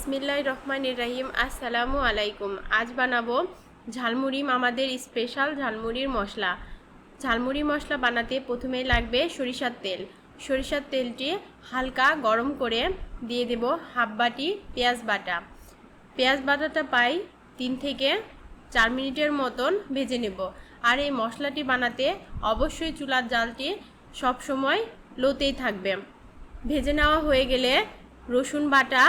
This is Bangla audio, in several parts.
বিসমিল্লাহ রহমান রাহিম, আসসালামু আলাইকুম। আজ বানাবো ঝালমুড়ি মামাদের স্পেশাল ঝালমুড়ির মশলা। ঝালমুড়ি মশলা বানাতে প্রথমেই লাগবে সরিষার তেল। সরিষার তেলটি হালকা গরম করে দিয়ে দেব হাফ বাটি পেঁয়াজ বাটা। পেঁয়াজ বাটাটা পাই তিন থেকে চার মিনিটের মতন ভেজে নেব। আর এই মশলাটি বানাতে অবশ্যই চুলার জালটি সবসময় লোতেই থাকবে। ভেজে নেওয়া হয়ে গেলে রসুন বাটা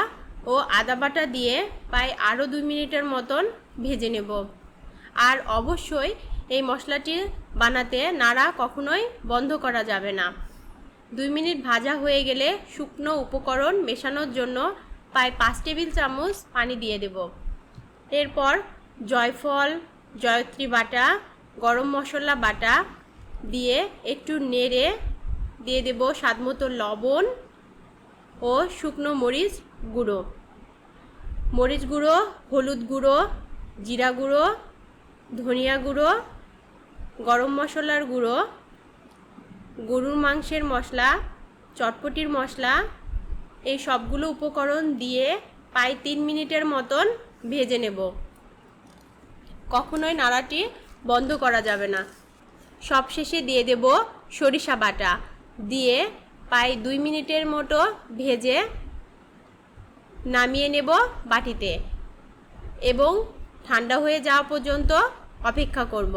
ও আদা বাটা দিয়ে প্রায় আরও দুই মিনিটের মতন ভেজে নেব। আর অবশ্যই এই মশলাটি বানাতে নাড়া কখনোই বন্ধ করা যাবে না। দুই মিনিট ভাজা হয়ে গেলে শুকনো উপকরণ মেশানোর জন্য প্রায় পাঁচ টেবিল চামচ পানি দিয়ে দেব। এরপর জয়ফল, জয়ত্রী বাটা, গরম মশলা বাটা দিয়ে একটু নেড়ে দিয়ে দেব স্বাদমতো লবণ ও শুকনো মরিচ গুঁড়ো। মরিচ গুঁড়ো, হলুদ গুঁড়ো, জিরা গুঁড়ো, ধনিয়া গুঁড়ো, গরম মশলার গুঁড়ো, গরুর মাংসের মশলা, চটপটির মশলা, এই সবগুলো উপকরণ দিয়ে প্রায় তিন মিনিটের মতন ভেজে নেব। কখনোই নাড়াটি বন্ধ করা যাবে না। সবশেষে দিয়ে দেব সরিষা বাটা। দিয়ে প্রায় দুই মিনিটের মতো ভেজে নামিয়ে নেব বাটিতে এবং ঠান্ডা হয়ে যাওয়া পর্যন্ত অপেক্ষা করব।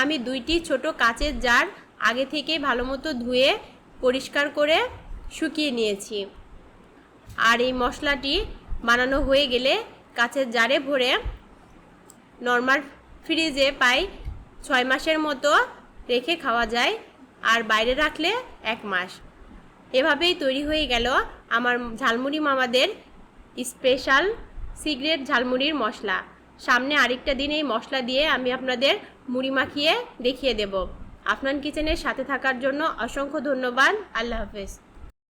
আমি দুইটি ছোট কাচের জার আগে থেকে ভালো মতো ধুয়ে পরিষ্কার করে শুকিয়ে নিয়েছি। আর এই মশলাটি বানানো হয়ে গেলে কাচের জারে ভরে নর্মাল ফ্রিজে পাই ছয় মাসের মতো রেখে খাওয়া যায়। আর বাইরে রাখলে এক মাস। এভাবেই তৈরি হয়ে গেল আমার ঝালমুড়ি মামাদের স্পেশাল সিগ্রেট ঝালমুড়ির মশলা। সামনে আরেকটা দিন এই মশলা দিয়ে আমি আপনাদের মুড়ি মাখিয়ে দেখিয়ে দেব। আপনার কিচেনের সাথে থাকার জন্য অসংখ্য ধন্যবাদ। আল্লাহ হাফেজ।